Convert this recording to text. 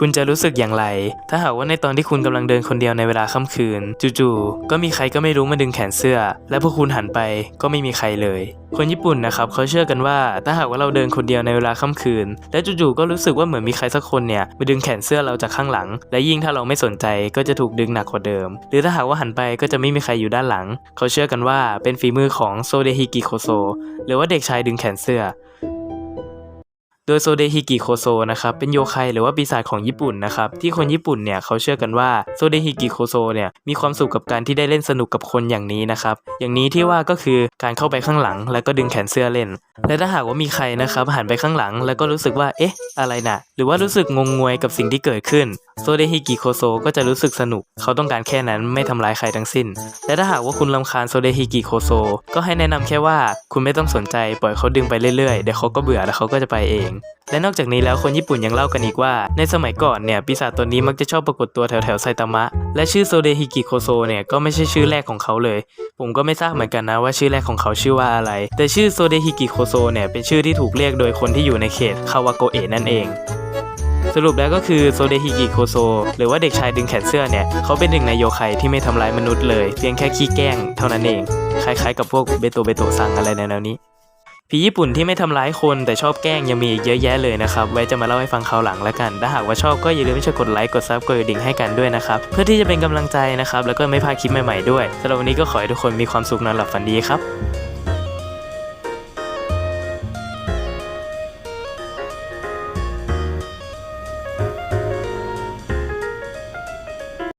คุณจะรู้สึกอย่างไร ถ้าหากว่าในตอนที่คุณกำลังเดินคนเดียวในเวลาค่ำคืน จู่ๆ ก็มีใครก็ไม่รู้มาดึงแขนเสื้อ และพอคุณหันไปก็ไม่มีใครเลย คนญี่ปุ่นนะครับเขาเชื่อกันว่าถ้าหากว่าเราเดินคนเดียวในเวลาค่ำคืน และจู่ๆ ก็รู้สึกว่าเหมือนมีใครสักคนเนี่ยมาดึงแขนเสื้อเราจากข้างหลัง และยิ่งถ้าเราไม่สนใจก็จะถูกดึงหนักกว่าเดิม หรือถ้าหากว่าหันไปก็จะไม่มีใครอยู่ด้านหลัง เขาเชื่อกันว่าเป็นฝีมือของโซเดฮิกิโคโซ หรือว่าเด็กชายดึงแขนเสื้อ โดยโซเดฮิกิโคโซนะครับเป็นโยคัยหรือว่าปีศาจของญี่ปุ่นนะครับที่คนญี่ปุ่นเนี่ยเขาเชื่อกันว่าโซเดฮิกิโคโซเนี่ยมีความสุขกับการที่ได้เล่นสนุกกับคนอย่างนี้นะครับอย่างนี้ที่ว่าก็คือการเข้าไปข้างหลัง แล้วก็ดึงแขนเสื้อเล่น และถ้าหากว่ามีใครนะครับหันไปข้างหลัง แล้วก็รู้สึกว่า เอ๊ะ อะไรน่ะ หรือว่ารู้สึกงงงวยกับสิ่งที่เกิดขึ้น โซเดฮิกิโคโซก็จะรู้สึกสนุก เขาต้องการแค่นั้นไม่ทำร้ายใครทั้งสิ้น และถ้าหากว่าคุณรำคาญโซเดฮิกิโคโซ ก็ให้แนะนำแค่ว่าคุณไม่ต้องสนใจปล่อยเขาดึงไปเรื่อยๆ เดี๋ยวเขาก็เบื่อแล้วเขาก็จะไปเองและนอกจากนี้แล้วคนญี่ปุ่นยังเล่ากันอีกว่า ในสมัยก่อนเนี่ยปีศาจตัวนี้มักจะชอบปรากฏตัวแถวแถวๆไซตามะ และชื่อโซเดฮิกิโคโซเนี่ยก็ไม่ใช่ชื่อแรกของเขาเลย ผมก็ไม่ทราบเหมือนกันนะว่าชื่อแรกของเขาชื่อว่าอะไร แต่ชื่อโซเดฮิกิโคโซเนี่ยเป็นชื่อที่ถูกเรียกโดยคนที่อยู่ในเขตคาวาโกเอะนั่นเอง สรุปแล้วก็คือโซเดฮิกิโคโซหรือว่าเด็กชายดึงแขนเสื้อเนี่ยเขาเป็นหนึ่งในโยคัยที่ไม่ทำร้ายมนุษย์เลย เพียงแค่ขี้แกล้งเท่านั้นเอง คล้ายๆกับพวกเบโตเบโตซังอะไรแนวนี้ผีญี่ปุ่นที่ไม่ทำร้ายคนแต่ชอบแกล้งยังมีอีกเยอะแยะเลยนะครับ ไว้จะมาเล่าให้ฟังคราวหลังแล้วกัน ถ้าหากว่าชอบก็อย่าลืมช่วยกดไลค์กดซับกดกระดิ่งให้กันด้วยนะครับ เพื่อที่จะเป็นกำลังใจนะครับ แล้วก็ไม่พลาดคลิปใหม่ๆด้วยสำหรับวันนี้ก็ขอให้ทุกคนมีความสุขนอนหลับฝันดีครับ